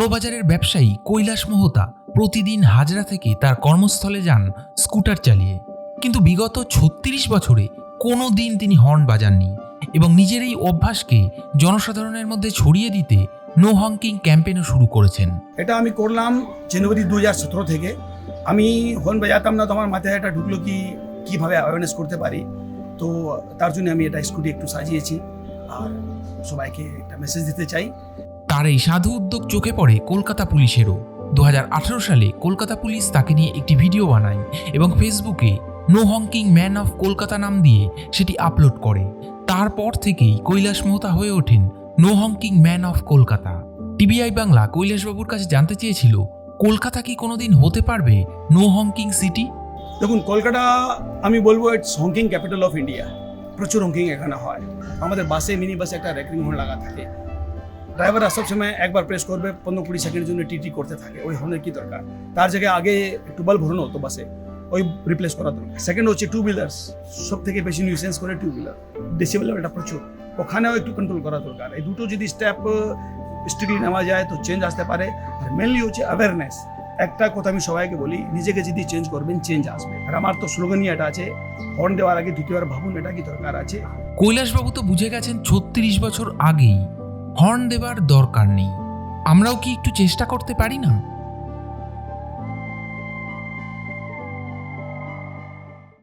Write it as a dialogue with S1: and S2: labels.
S1: বড়বাজারের ব্যবসায়ী কৈলাস মোহতা প্রতিদিন হাজরা থেকে তার কর্মস্থলে যান স্কুটার চালিয়ে। কিন্তু বিগত ছত্রিশ বছরে কোনো দিন তিনি হর্ন বাজাননি এবং নিজের এই অভ্যাসকে জনসাধারণের মধ্যে ছড়িয়ে দিতে নো হংকিং ক্যাম্পেনও শুরু করেছেন।
S2: এটা আমি করলাম জানুয়ারি দু হাজার সতেরো থেকে। আমি হর্ন বাজাতাম না তো আমার মাথায় এটা ঢুকলো কি, কীভাবে অ্যাওয়ারনেস করতে পারি। তো তার জন্য আমি এটা স্কুটি একটু সাজিয়েছি আর সবাইকে একটা মেসেজ দিতে চাই।
S1: তার এই সাধু উদ্যোগ চোখে পড়ে কলকাতা পুলিশেরও। দুহাজার আঠারো সালে কলকাতা পুলিশ তাকে নিয়ে একটি ভিডিও বানায় এবং ফেসবুকে no honking man of Kolkata নাম দিয়ে সেটি আপলোড করে। তারপর থেকেই কৈলাস মোহতা হয়ে ওঠেন no honking man of Kolkata. TBI Bangla কৈলাসবাবুর কাছে জানতে চেয়েছিল, কলকাতা কি কোনোদিন হতে পারবে নো হংকিং সিটি?
S2: দেখুন, কলকাতা, আমি বলব it's honking capital of India প্রচুর হংকিং এখানে হয়। আমাদের বাসে মিনি বাসে একটা রেকরিং হর্ন লাগা থাকে। ড্রাইভাররা সবসময় একবার প্রেস করবে, পনেরো কুড়ি সেকেন্ডের জন্য টিটি করতে থাকে। ওই হর্নের কি দরকার? তার জায়গায় আগে একটু বাল্ব ভরানো হতো বাসে ওই রিপ্লেস করা দরকার। সেকেন্ড হচ্ছে টু হুইলার্স সব থেকে বেশি নিউসেন্স করে টু হুইলার ডেসিবেল এটা প্রচুর। ওখানেও একটু কন্ট্রোল করা দরকার। এই দুটো যদি স্টেপ স্ট্রিক্টলি নেওয়া যায় তো চেঞ্জ আসতে পারে। আর মেনলি হচ্ছে অ্যাওয়ারনেস একটা কথা আমি সবাইকে বলি, নিজেকে যদি চেঞ্জ করবেন চেঞ্জ আসবে। আর আমার তো স্লোগানই এটা আছে হর্ন দেওয়ার আগে দ্বিতীয়বার ভাবুন এটা কি দরকার আছে।
S1: কৈলাসবাবু তো বুঝে গেছেন ছত্রিশ বছর আগেই হর্ন দেবার দরকার নেই। আমরাও কি একটু চেষ্টা করতে পারি না?